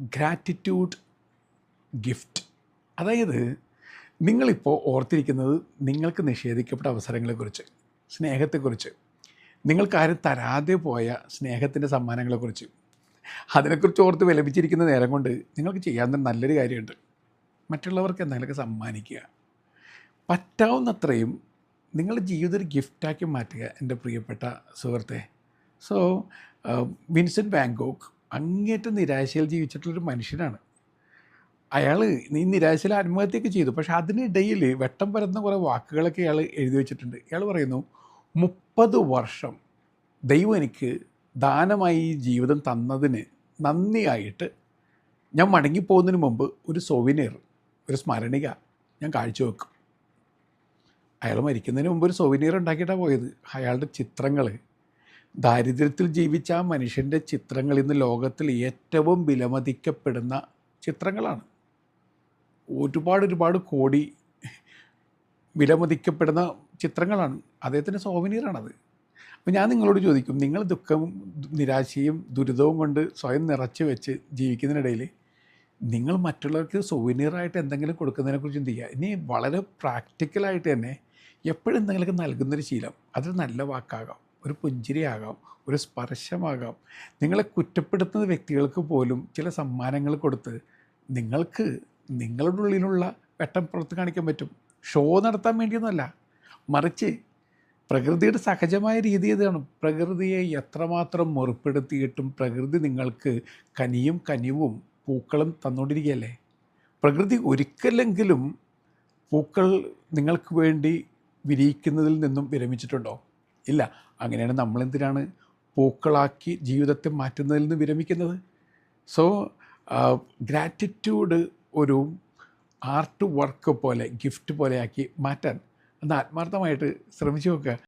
Gratitude gift അതായത് നിങ്ങളിപ്പോൾ ഓർത്തിരിക്കുന്നത് നിങ്ങൾക്ക് നിഷേധിക്കപ്പെട്ട അവസരങ്ങളെക്കുറിച്ച് സ്നേഹത്തെക്കുറിച്ച്. നിങ്ങൾക്കാരും തരാതെ പോയ സ്നേഹത്തിന്റെ സമ്മാനങ്ങളെക്കുറിച്ച്. അതിനെക്കുറിച്ച് ഓർത്ത് വിലപിച്ചിരിക്കുന്ന നേരം കൊണ്ട് നിങ്ങൾക്ക് ചെയ്യാൻ തന്നെ നല്ലൊരു കാര്യമുണ്ട്. മറ്റുള്ളവർക്ക് എന്തെങ്കിലുമൊക്കെ സമ്മാനിക്കുക. പറ്റാവുന്നത്രയും നിങ്ങളുടെ ജീവിതം ഒരു ഗിഫ്റ്റാക്കി മാറ്റുക എന്റെ പ്രിയപ്പെട്ട സുഹൃത്തെ. സോ വിൻസെന്റ് ബാങ്കോക്ക് അങ്ങേറ്റം നിരാശയിൽ ജീവിച്ചിട്ടുള്ളൊരു മനുഷ്യനാണ്. അയാൾ ഈ നിരാശയിൽ ആത്മഹത്യയൊക്കെ ചെയ്തു. പക്ഷെ അതിനിടയിൽ വെട്ടം പരന്ന കുറേ വാക്കുകളൊക്കെ അയാൾ എഴുതി വെച്ചിട്ടുണ്ട്. ഇയാൾ പറയുന്നു മുപ്പത് വർഷം ദൈവം എനിക്ക് ദാനമായി ജീവിതം തന്നതിന് നന്ദിയായിട്ട് ഞാൻ മടങ്ങിപ്പോകുന്നതിന് മുമ്പ് ഒരു സോവിനിയർ ഒരു സ്മരണിക ഞാൻ കാഴ്ചവെക്കും. അയാൾ മരിക്കുന്നതിന് മുമ്പ് ഒരു സോവിനിയർ ഉണ്ടാക്കിയിട്ടാണ് പോയത്. അയാളുടെ ചിത്രങ്ങൾ ദാരിദ്ര്യത്തിൽ ജീവിച്ച ആ മനുഷ്യന്റെ ചിത്രങ്ങൾ ഇന്ന് ലോകത്തിൽ ഏറ്റവും വിലമതിക്കപ്പെടുന്ന ചിത്രങ്ങളാണ്. ഒരുപാട് ഒരുപാട് കോടി വിലമതിക്കപ്പെടുന്ന ചിത്രങ്ങളാണ്. അദ്ദേഹത്തിന്റെ സോവനീറാണത് അപ്പോൾ ഞാൻ നിങ്ങളോട് ചോദിക്കും നിങ്ങൾ ദുഃഖവും നിരാശയും ദുരിതവും കൊണ്ട് സ്വയം നിറച്ച് വെച്ച് ജീവിക്കുന്നതിനിടയിൽ നിങ്ങൾ മറ്റുള്ളവർക്ക് സോവനീറായിട്ട് എന്തെങ്കിലും കൊടുക്കുന്നതിനെക്കുറിച്ച് എന്ത് ചെയ്യുക ഇനി വളരെ പ്രാക്ടിക്കലായിട്ട് തന്നെ എപ്പോഴും എന്തെങ്കിലുമൊക്കെ നൽകുന്നൊരു ശീലം. അതൊരു നല്ല വാക്കാകാം. ഒരു പുഞ്ചിരിയാകാം ഒരു സ്പർശമാകാം. നിങ്ങളെ കുറ്റപ്പെടുത്തുന്ന വ്യക്തികൾക്ക് പോലും ചില സമ്മാനങ്ങൾ കൊടുത്ത് നിങ്ങൾക്ക് നിങ്ങളുടെ ഉള്ളിലുള്ള വെട്ടം പുറത്ത് കാണിക്കാൻ പറ്റും. ഷോ നടത്താൻ വേണ്ടിയൊന്നുമല്ല. മറിച്ച് പ്രകൃതിയുടെ സഹജമായ രീതി ഇതാണ് പ്രകൃതിയെ എത്രമാത്രം മുറിപ്പെടുത്തിയിട്ടും പ്രകൃതി നിങ്ങൾക്ക് കനിയും കനിവും പൂക്കളും തന്നുകൊണ്ടിരിക്കുകയല്ലേ? പ്രകൃതി ഒരിക്കലെങ്കിലും പൂക്കൾ നിങ്ങൾക്ക് വേണ്ടി വിരിയിക്കുന്നതിൽ നിന്നും വിരമിച്ചിട്ടുണ്ടോ? ഇല്ല. അങ്ങനെയാണ് നമ്മളെന്തിനാണ് പൂക്കളാക്കി ജീവിതത്തെ മാറ്റുന്നതിൽ നിന്ന് വിരമിക്കുന്നത്? സോ ഗ്രാറ്റിറ്റ്യൂഡ് ഒരു ആർട്ട് വർക്ക് പോലെ ഗിഫ്റ്റ് പോലെയാക്കി മാറ്റാൻ. ഒന്ന് ആത്മാർത്ഥമായിട്ട് ശ്രമിച്ചു നോക്കുക.